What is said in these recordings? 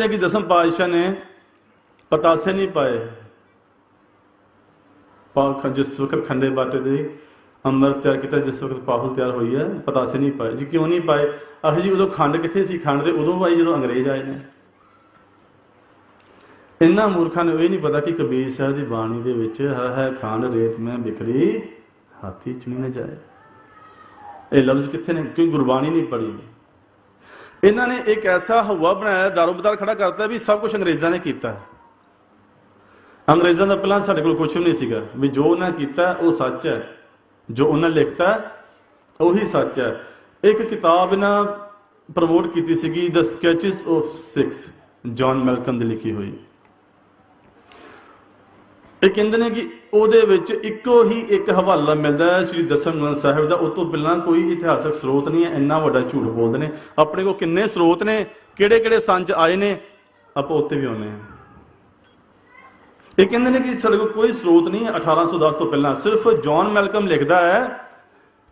ਨੇ ਕਿ ਦਸਮ ਪਾਤਸ਼ਾਹ ਨੇ ਪਤਾਸੇ ਨਹੀਂ ਪਾਏ। ਪਾਖ ਜਿਸ ਵਕਤ ਖੰਡੇ ਬਾਟੇ ਦੇ ਅੰਮ੍ਰਿਤ ਤਿਆਰ ਕੀਤਾ, ਜਿਸ ਵਕਤ ਪਾਹੁਲ ਤਿਆਰ ਹੋਈ ਹੈ, ਪਤਾਸੇ ਨਹੀਂ ਪਾਏ। ਜੀ ਕਿਉਂ ਨਹੀਂ ਪਾਏ? ਆਹ ਜੀ, ਉਦੋਂ ਖੰਡ ਕਿੱਥੇ ਸੀ? ਖੰਡ ਦੇ ਉਦੋਂ ਪਾਈ ਜਦੋਂ ਅੰਗਰੇਜ਼ ਆਏ ਨੇ। ਇੰਨਾ ਮੂਰਖਾਂ ਨੂੰ ਇਹ ਨਹੀਂ ਪਤਾ ਕਿ ਕਬੀਰ ਸਾਹਿਬ ਦੀ ਬਾਣੀ ਦੇ ਵਿੱਚ ਹਰ ਹੈ ਖੰਡ ਰੇਤ ਮੈਂ ਬਿਖਰੀ ਹਾਥੀ ਚੁਣੀ ਨਾ ਜਾਏ। ਇਹ ਲਫ਼ਜ਼ ਕਿੱਥੇ ਨੇ? ਕਿਉਂ ਗੁਰਬਾਣੀ ਨਹੀਂ ਪੜ੍ਹੀ। ਇਹਨਾਂ ਨੇ ਇੱਕ ਐਸਾ ਹਵਾ ਬਣਾਇਆ ਦਾਰੋਮਦਾਰ ਖੜਾ ਕਰਤਾ ਵੀ ਸਭ ਕੁਝ ਅੰਗਰੇਜ਼ਾਂ ਨੇ ਕੀਤਾ ਹੈ। ਅੰਗਰੇਜ਼ਾਂ ਦਾ ਪਹਿਲਾਂ ਸਾਡੇ ਕੋਲ ਕੁਝ ਵੀ ਨਹੀਂ ਸੀਗਾ ਵੀ ਜੋ ਉਹਨਾਂ ਕੀਤਾ ਉਹ ਸੱਚ ਹੈ, ਜੋ ਉਹਨਾਂ ਲਿਖਤਾ ਉਹੀ ਸੱਚ ਹੈ ਇੱਕ ਕਿਤਾਬ ਇਹਨਾਂ ਪ੍ਰਮੋਟ ਕੀਤੀ ਸੀਗੀ the sketches of 6 John Malcolm ਦੀ ਲਿਖੀ ਹੋਈ ਇਹ ਕਹਿੰਦੇ ਨੇ ਕਿ ਉਹਦੇ ਵਿੱਚ ਇੱਕੋ ਹੀ ਇੱਕ ਹਵਾਲਾ ਮਿਲਦਾ ਹੈ, ਸ੍ਰੀ ਦਸਮ ਗ੍ਰੰਥ ਸਾਹਿਬ ਦਾ। ਉਹ ਤੋਂ ਪਹਿਲਾਂ ਕੋਈ ਇਤਿਹਾਸਕ ਸਰੋਤ ਨਹੀਂ ਹੈ, ਇੰਨਾ ਵੱਡਾ ਝੂਠ ਬੋਲਦੇ ਨੇ। ਆਪਣੇ ਕੋਲ ਕਿੰਨੇ ਸਰੋਤ ਨੇ ਕਿਹੜੇ ਕਿਹੜੇ ਸੰਚ ਆਏ ਨੇ, ਆਪਾਂ ਉੱਤੇ ਵੀ ਆਉਨੇ ਆ ਇਹ ਕਹਿੰਦੇ ਨੇ ਕਿ ਸਾਡੇ ਕੋਲ ਕੋਈ ਸਰੋਤ ਨਹੀਂ ਹੈ 1810 ਤੋਂ ਪਹਿਲਾਂ। ਸਿਰਫ ਜੌਨ ਮੈਲਕਮ ਲਿਖਦਾ ਹੈ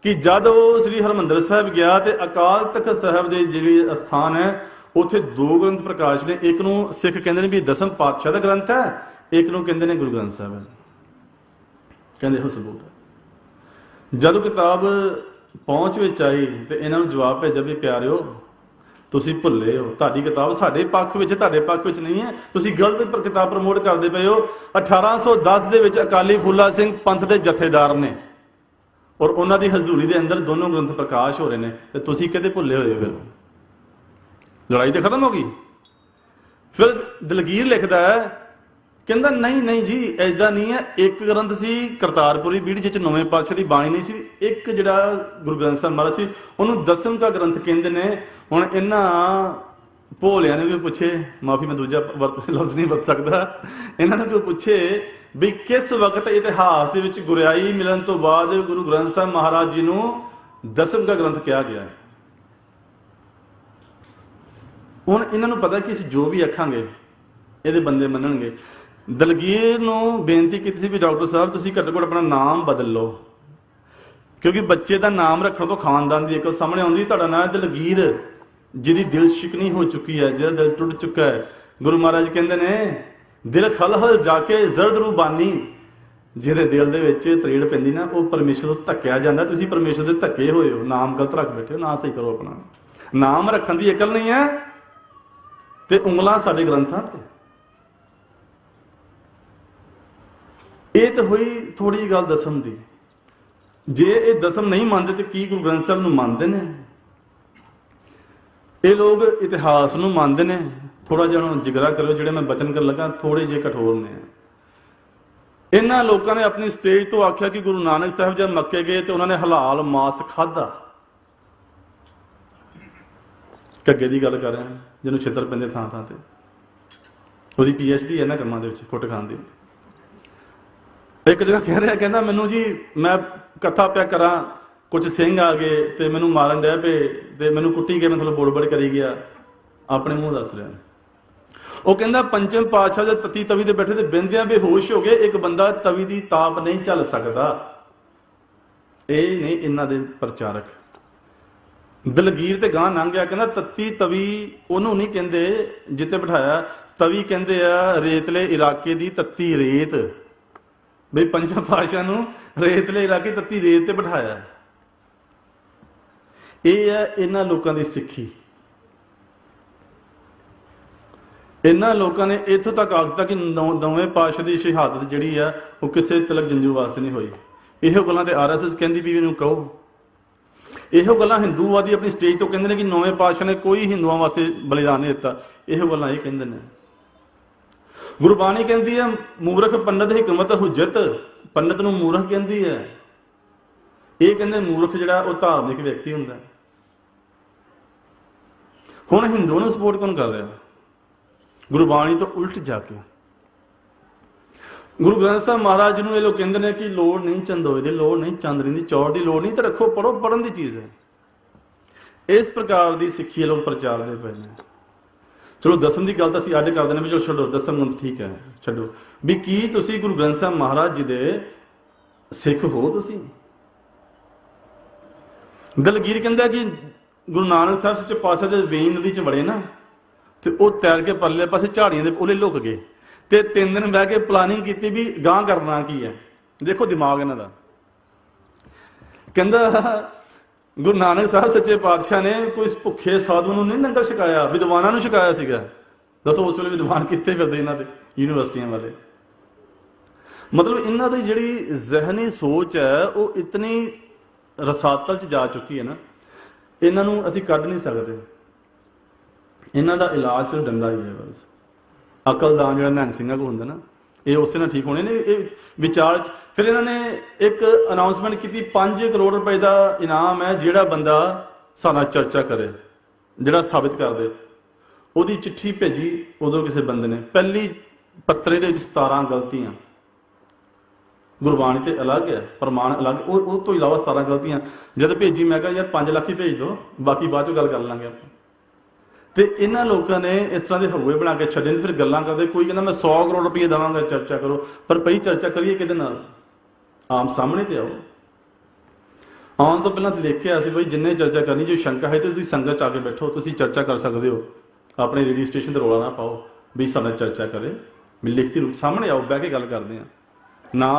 ਕਿ ਜਦ ਉਹ ਸ੍ਰੀ ਹਰਮੰਦਰ ਸਾਹਿਬ ਗਿਆ ਤੇ ਅਕਾਲ ਤਖਤ ਸਾਹਿਬ ਦੇ ਜਿਹੜੇ ਅਸਥਾਨ ਹੈ, ਉੱਥੇ ਦੋ ਗ੍ਰੰਥ ਪ੍ਰਕਾਸ਼ ਨੇ। ਇੱਕ ਨੂੰ ਸਿੱਖ ਕਹਿੰਦੇ ਨੇ ਵੀ ਦਸਮ ਪਾਤਸ਼ਾਹ ਦਾ ਗ੍ਰੰਥ ਹੈ ਇੱਕ ਨੂੰ ਕਹਿੰਦੇ ਨੇ ਗੁਰੂ ਗ੍ਰੰਥ ਸਾਹਿਬ। ਕਹਿੰਦੇ ਇਹੋ ਸਬੂਤ ਜਦੋਂ ਕਿਤਾਬ ਪਹੁੰਚ ਵਿੱਚ ਆਈ ਤੇ ਇਹਨਾਂ ਨੂੰ ਜਵਾਬ ਭੇਜਿਆ ਵੀ ਪਿਆਰਿਓ, ਤੁਸੀਂ ਭੁੱਲੇ ਹੋ। ਤੁਹਾਡੀ ਕਿਤਾਬ ਸਾਡੇ ਪੱਖ ਵਿੱਚ, ਤੁਹਾਡੇ ਪੱਖ ਵਿੱਚ ਨਹੀਂ ਹੈ। ਤੁਸੀਂ ਗਲਤ ਪਰ ਕਿਤਾਬ ਪ੍ਰਮੋਟ ਕਰਦੇ ਪਏ ਹੋ। 1810 ਦੇ ਵਿੱਚ ਅਕਾਲੀ ਫੂਲਾ ਸਿੰਘ ਪੰਥ ਦੇ ਜਥੇਦਾਰ ਨੇ ਔਰ ਉਹਨਾਂ ਦੀ ਹਜ਼ੂਰੀ ਦੇ ਅੰਦਰ ਦੋਨੋਂ ਗ੍ਰੰਥ ਪ੍ਰਕਾਸ਼ ਹੋ ਰਹੇ ਨੇ ਤੇ ਤੁਸੀਂ ਕਿਤੇ ਭੁੱਲੇ ਹੋਏ ਹੋ ਫਿਰ? ਲੜਾਈ ਤੇ ਖਤਮ ਹੋ ਗਈ। ਫਿਰ ਦਲਗੀਰ ਲਿਖਦਾ ਹੈ ਕਹਿੰਦਾ, ਨਹੀਂ ਨਹੀਂ ਜੀ ਐਦਾਂ ਨਹੀਂ ਹੈ। ਇੱਕ ਗ੍ਰੰਥ ਸੀ ਕਰਤਾਰਪੁਰੀ ਬੀੜ, ਜਿਹ ਚ ਨੌਵੇਂ ਪਾਤਸ਼ਾਹ ਦੀ ਬਾਣੀ ਨਹੀਂ ਸੀ। ਇੱਕ ਜਿਹੜਾ ਗੁਰੂ ਗ੍ਰੰਥ ਸਾਹਿਬ ਮਹਾਰਾਜ ਸੀ, ਉਹਨੂੰ ਦਸਮ ਦਾ ਗ੍ਰੰਥ ਕਹਿੰਦੇ ਨੇ। ਹੁਣ ਇਹਨਾਂ ਭੋਲਿਆਂ ਨੇ ਵੀ ਪੁੱਛੇ, ਮਾਫੀ, ਮੈਂ ਦੂਜਾ ਵਰਤ ਲਫ਼ਜ਼ ਨਹੀਂ ਵਰਤ ਸਕਦਾ। ਇਹਨਾਂ ਨੇ ਕੋਈ ਪੁੱਛੇ ਵੀ ਕਿਸ ਵਕਤ ਇਤਿਹਾਸ ਦੇ ਵਿੱਚ ਗੁਰਿਆਈ ਮਿਲਣ ਤੋਂ ਬਾਅਦ ਗੁਰੂ ਗ੍ਰੰਥ ਸਾਹਿਬ ਮਹਾਰਾਜ ਜੀ ਨੂੰ ਦਸਮ ਦਾ ਗ੍ਰੰਥ ਕਿਹਾ ਗਿਆ ਹੈ? ਹੁਣ ਇਹਨਾਂ ਨੂੰ ਪਤਾ ਕਿ ਅਸੀਂ ਜੋ ਵੀ ਆਖਾਂਗੇ, ਇਹਦੇ ਬੰਦੇ ਮੰਨਣਗੇ। ਦਲਗੀਰ ਨੂੰ ਬੇਨਤੀ ਕੀਤੀ ਸੀ ਵੀ ਡਾਕਟਰ ਸਾਹਿਬ, ਤੁਸੀਂ ਘੱਟੋ ਘੱਟ ਆਪਣਾ ਨਾਮ ਬਦਲ ਲਓ। ਕਿਉਂਕਿ ਬੱਚੇ ਦਾ ਨਾਮ ਰੱਖਣ ਤੋਂ ਖਾਨਦਾਨ ਦੀ ਇੱਕ ਸਾਹਮਣੇ ਆਉਂਦੀ। ਤੁਹਾਡਾ ਨਾਮ ਦਲਗੀਰ, ਜਿਹਦੀ ਦਿਲ ਸ਼ਿਕਨੀ ਹੋ ਚੁੱਕੀ ਹੈ ਜਿਹਦਾ ਦਿਲ ਟੁੱਟ ਚੁੱਕਾ ਹੈ। ਗੁਰੂ ਮਹਾਰਾਜ ਕਹਿੰਦੇ ਨੇ, ਦਿਲ ਖਲਹਲ ਜਾ ਕੇ ਜ਼ਰਦ ਰੂਬਾਨੀ, ਜਿਹਦੇ ਦਿਲ ਦੇ ਵਿੱਚ ਤਰੀੜ ਪੈਂਦੀ ਨਾ, ਉਹ ਪਰਮੇਸ਼ਰ ਤੋਂ ਧੱਕਿਆ ਜਾਂਦਾ। ਤੁਸੀਂ ਪਰਮੇਸ਼ਰ ਦੇ ਧੱਕੇ ਹੋਏ ਹੋ। ਨਾਮ ਗਲਤ ਰੱਖ ਬੈਠੇ ਹੋ, ਨਾ ਸਹੀ ਕਰੋ ਆਪਣਾ। ਨਾਮ ਰੱਖਣ ਦੀ ਅਕਲ ਨਹੀਂ ਹੈ ਤੇ ਉਂਗਲਾਂ ਸਾਡੇ ਗ੍ਰੰਥਾਂ ਤੇ। ਇਹ ਤਾਂ ਹੋਈ ਥੋੜੀ ਜਿਹੀ ਗੱਲ ਦਸਮ ਦੀ। ਜੇ ਇਹ ਦਸਮ ਨਹੀਂ ਮੰਨਦੇ ਤੇ ਕੀ ਗੁਰੂ ਗ੍ਰੰਥ ਸਾਹਿਬ ਨੂੰ ਮੰਨਦੇ ਨੇ? ਇਹ ਲੋਕ ਇਤਿਹਾਸ ਨੂੰ ਮੰਨਦੇ ਨੇ। ਥੋੜਾ ਜਿਹਾ ਹੁਣ ਜਿਗਰਾ ਕਰੋ ਜਿਹੜੇ ਮੈਂ ਬਚਨ ਕਰਨ ਲੱਗਾ ਥੋੜੇ ਜਿਹੇ ਕਠੋਰ ਨੇ। ਇਹਨਾਂ ਲੋਕਾਂ ਨੇ ਆਪਣੀ ਸਟੇਜ ਤੋਂ ਆਖਿਆ ਕਿ ਗੁਰੂ ਨਾਨਕ ਸਾਹਿਬ ਜਦ ਮੱਕੇ ਗਏ ਤੇ ਉਹਨਾਂ ਨੇ ਹਲਾਲ ਮਾਸ ਖਾਦਾ ਕੱਗੇ ਦੀ ਗੱਲ ਕਰ ਰਿਹਾ, ਜਿਹਨੂੰ ਛਿੱਤਰ ਪੈਂਦੇ ਥਾਂ ਥਾਂ ਤੇ। ਉਹਦੀ ਪੀ ਐਚ ਡੀ ਹੈ ਨਾ ਕੰਮਾਂ ਦੇ ਵਿੱਚ, ਕੁੱਟ ਖਾਣ ਦੀ। ਇੱਕ ਜਗ੍ਹਾ ਕਹਿ ਰਿਹਾ, ਕਹਿੰਦਾ ਮੈਨੂੰ ਜੀ, ਮੈਂ ਕਥਾ ਪਿਆ ਕਰਾਂ, ਕੁਝ ਸਿੰਘ ਆ ਗਏ ਤੇ ਮੈਨੂੰ ਮਾਰਨ ਡਿਆ ਪਏ ਤੇ ਮੈਨੂੰ ਕੁੱਟੀ ਗਏ ਮੈਂ ਤੁਹਾਨੂੰ ਬੋੜ-ਬੜ ਕਰੀ ਗਿਆ। ਆਪਣੇ ਮੂੰਹ ਦੱਸ ਰਿਹਾ। ਉਹ ਕਹਿੰਦਾ, ਪੰਚਮ ਪਾਤਸ਼ਾਹ ਦੇ ਤਤੀ ਤਵੀ ਤੇ ਬੈਠੇ ਤੇ ਬਿੰਦਿਆਂ ਬੇਹੋਸ਼ ਹੋ ਗਏ, ਇੱਕ ਬੰਦਾ ਤਵੀ ਦੀ ਤਾਪ ਨਹੀਂ ਝੱਲ ਸਕਦਾ। ਇਹ ਨੇ ਇਹਨਾਂ ਦੇ ਪ੍ਰਚਾਰਕ। ਦਲਗੀਰ ਤੇ ਗਾਂ ਲੰਘ ਗਿਆ, ਕਹਿੰਦਾ, ਤੱਤੀ ਤਵੀ ਉਹਨੂੰ ਨਹੀਂ ਕਹਿੰਦੇ ਜਿੱਤੇ ਬਿਠਾਇਆ। ਤਵੀ ਕਹਿੰਦੇ ਆ, ਰੇਤਲੇ ਇਲਾਕੇ ਦੀ ਤੱਤੀ ਰੇਤ। ਬਈ ਪੰਜਾਂ ਪਾਸ਼ਾ ਨੂੰ ਰੇਤਲੇ ਇਲਾਕੇ ਤੱਤੀ ਰੇਤ ਤੇ ਬਿਠਾਇਆ। ਇਹ ਹੈ ਇਹਨਾਂ ਲੋਕਾਂ ਦੀ ਸਿੱਖੀ। ਇਹਨਾਂ ਲੋਕਾਂ ਨੇ ਇੱਥੋਂ ਤੱਕ ਆਖਤਾ ਕਿ ਨੌ- ਨੌਵੇਂ ਪਾਸ਼ਾ ਦੀ ਸ਼ਹਾਦਤ ਜਿਹੜੀ ਆ, ਉਹ ਕਿਸੇ ਤਲਕ ਜੰਜੂ ਵਾਸਤੇ ਨਹੀਂ ਹੋਈ। ਇਹੋ ਗੱਲਾਂ ਤੇ ਆਰਐਸਐਸ ਕਹਿੰਦੀ ਵੀ ਇਹਨੂੰ ਕਹੋ। ਇਹੋ ਗੱਲਾਂ ਹਿੰਦੂਵਾਦੀ ਆਪਣੀ ਸਟੇਜ ਤੋਂ ਕਹਿੰਦੇ ਨੇ ਕਿ ਨੌਵੇਂ ਪਾਤਸ਼ਾਹ ਨੇ ਕੋਈ ਹਿੰਦੂਆਂ ਵਾਸਤੇ ਬਲੀਦਾਨ ਨਹੀਂ ਦਿੱਤਾ। ਇਹੋ ਗੱਲਾਂ ਇਹ ਕਹਿੰਦੇ ਨੇ। ਗੁਰਬਾਣੀ ਕਹਿੰਦੀ ਹੈ, ਮੂਰਖ ਪੰਡਤ ਹਕਮਤ ਹੁਜਤ ਪੰਡਤ ਨੂੰ ਮੂਰਖ ਕਹਿੰਦੀ ਹੈ। ਇਹ ਕਹਿੰਦੇ ਮੂਰਖ ਜਿਹੜਾ, ਉਹ ਧਾਰਮਿਕ ਵਿਅਕਤੀ ਹੁੰਦਾ। ਹੁਣ ਹਿੰਦੂ ਨੂੰ ਸਪੋਰਟ ਕੌਣ ਕਰ ਰਿਹਾ? ਗੁਰਬਾਣੀ ਤੋਂ ਉਲਟ ਜਾ ਕੇ। ਗੁਰੂ ਗ੍ਰੰਥ ਸਾਹਿਬ ਮਹਾਰਾਜ ਨੂੰ ਇਹ ਲੋਕ ਕਹਿੰਦੇ ਨੇ ਕਿ ਲੋੜ ਨਹੀਂ ਚੰਦੋਏ ਦੀ ਲੋੜ ਨਹੀਂ ਚਾਂਦਨੀ ਦੀ ਚੌੜ ਦੀ ਲੋੜ ਨਹੀਂ, ਤੇ ਰੱਖੋ ਪੜੋ ਪੜਨ ਦੀ ਚੀਜ਼ ਹੈ। ਇਸ ਪ੍ਰਕਾਰ ਦੀ ਸਿੱਖੀ ਇਹ ਲੋਕ ਪ੍ਰਚਾਰਦੇ ਪਏ ਨੇ। ਚਲੋ ਦੱਸਣ ਦੀ ਗੱਲ ਤਾਂ ਅਸੀਂ ਅੱਡ ਕਰ ਦਿੰਦੇ ਵੀ ਚਲੋ ਛੱਡੋ ਦਸਮ ਨੂੰ ਠੀਕ ਹੈ, ਛੱਡੋ। ਵੀ ਕੀ ਤੁਸੀਂ ਗੁਰੂ ਗ੍ਰੰਥ ਸਾਹਿਬ ਮਹਾਰਾਜ ਜੀ ਦੇ ਸਿੱਖ ਹੋ ਤੁਸੀਂ? ਦਲਗੀਰ ਕਹਿੰਦਾ ਕਿ ਗੁਰੂ ਨਾਨਕ ਸਾਹਿਬ ਸੱਚੇ ਪਾਤਸ਼ਾਹ ਦੇ ਵੇਈ ਨਦੀ ਚ ਵੜੇ ਨਾ, ਤੇ ਉਹ ਤੈਰ ਕੇ ਪਰਲੇ ਪਾਸੇ ਝਾੜੀਆਂ ਦੇ ਉਹਲੇ ਲੁਕ ਗਏ। ਤੇ ਤਿੰਨ ਦਿਨ ਬਹਿ ਕੇ ਪਲਾਨਿੰਗ ਕੀਤੀ ਵੀ ਗਾਂ ਕਰਨਾ ਕੀ ਹੈ। ਦੇਖੋ ਦਿਮਾਗ ਇਹਨਾਂ ਦਾ। ਕਹਿੰਦਾ ਗੁਰੂ ਨਾਨਕ ਸਾਹਿਬ ਸੱਚੇ ਪਾਤਸ਼ਾਹ ਨੇ ਕੋਈ ਭੁੱਖੇ ਸਾਧੂ ਨੂੰ ਨਹੀਂ ਲੰਗਰ ਛਕਾਇਆ, ਵਿਦਵਾਨਾਂ ਨੂੰ ਛਕਾਇਆ ਸੀਗਾ। ਦੱਸੋ ਉਸ ਵੇਲੇ ਵਿਦਵਾਨ ਕਿੱਥੇ ਫਿਰਦੇ ਇਹਨਾਂ ਦੇ, ਯੂਨੀਵਰਸਿਟੀਆਂ ਵਾਲੇ? ਮਤਲਬ ਇਹਨਾਂ ਦੀ ਜਿਹੜੀ ਜ਼ਿਹਨੀ ਸੋਚ ਹੈ, ਉਹ ਇਤਨੀ ਰਸਾਤਲ ਚ ਜਾ ਚੁੱਕੀ ਹੈ ਨਾ, ਇਹਨਾਂ ਨੂੰ ਅਸੀਂ ਕੱਢ ਨਹੀਂ ਸਕਦੇ। ਇਹਨਾਂ ਦਾ ਇਲਾਜ ਸਿਰਫ ਡੰਡਾ ਹੀ ਹੈ ਬਸ। ਅਕਲਦਾਨ ਜਿਹੜਾ ਨੈਣ ਸਿੰਘਾਂ ਕੋਲ ਹੁੰਦਾ ਨਾ ਇਹ ਉਸੇ ਨਾਲ ਠੀਕ ਹੋਣੇ ਨੇ, ਇਹ ਵਿਚਾਰ ਚ- ਫਿਰ ਇਹਨਾਂ ਨੇ ਇੱਕ ਅਨਾਉਂਸਮੈਂਟ ਕੀਤੀ 5 ਕਰੋੜ ਰੁਪਏ ਦਾ ਇਨਾਮ ਹੈ ਜਿਹੜਾ ਬੰਦਾ ਸਾਡਾ ਚਰਚਾ ਕਰੇ, ਜਿਹੜਾ ਸਾਬਿਤ ਕਰ ਦੇ ਉਹਦੀ ਚਿੱਠੀ ਭੇਜੀ ਉਦੋਂ ਕਿਸੇ ਬੰਦੇ ਨੇ। ਪਹਿਲੀ ਪੱਤਰੇ ਦੇ ਵਿੱਚ 17 ਗਲਤੀਆਂ। ਗੁਰਬਾਣੀ ਤੇ ਅਲੱਗ ਹੈ, ਪ੍ਰਮਾਣ ਅਲੱਗ, ਉਹ ਉਹ ਤੋਂ ਇਲਾਵਾ 17 ਗਲਤੀਆਂ। ਜਦ ਭੇਜੀ, ਮੈਂ ਕਿਹਾ, ਯਾਰ 5 ਲੱਖ ਹੀ ਭੇਜ ਦਿਓ ਬਾਕੀ ਬਾਅਦ ਚੋਂ ਗੱਲ ਕਰ ਲਾਂਗੇ ਆਪਾਂ। ਤੇ ਇਹਨਾਂ ਲੋਕਾਂ ਨੇ ਇਸ ਤਰ੍ਹਾਂ ਦੇ ਹਊਏ ਬਣਾ ਕੇ ਛੱਡੇ ਨੇ, ਫਿਰ ਗੱਲਾਂ ਕਰਦੇ, ਕੋਈ ਕਹਿੰਦਾ ਮੈਂ 100 ਕਰੋੜ ਰੁਪਏ ਦੇਵਾਂਗਾ, ਚਰਚਾ ਕਰੋ। ਪਰ ਪਈ ਚਰਚਾ ਕਰੀਏ ਕਿਹਦੇ ਨਾਲ? ਆਮ ਸਾਹਮਣੇ ਤੇ ਆਓ। ਆਉਣ ਤੋਂ ਪਹਿਲਾਂ ਤੇ ਦੇਖਿਆ ਸੀ ਬਈ ਜਿੰਨੇ ਚਰਚਾ ਕਰਨੀ, ਜੇ ਸ਼ੰਕਾ ਹੈ ਤੇ ਤੁਸੀਂ ਸੰਗਤ ਚ ਆ ਕੇ ਬੈਠੋ, ਤੁਸੀਂ ਚਰਚਾ ਕਰ ਸਕਦੇ ਹੋ। ਆਪਣੇ ਰੇਡੀਓ ਸਟੇਸ਼ਨ ਤੇ ਰੋਲਾ ਨਾ ਪਾਓ ਵੀ ਸਾਡੇ ਚਰਚਾ ਕਰੇ। ਵੀ ਲਿਖਤੀ ਰੂਪ ਸਾਹਮਣੇ ਆਓ, ਬਹਿ ਕੇ ਗੱਲ ਕਰਦੇ ਆ ਨਾ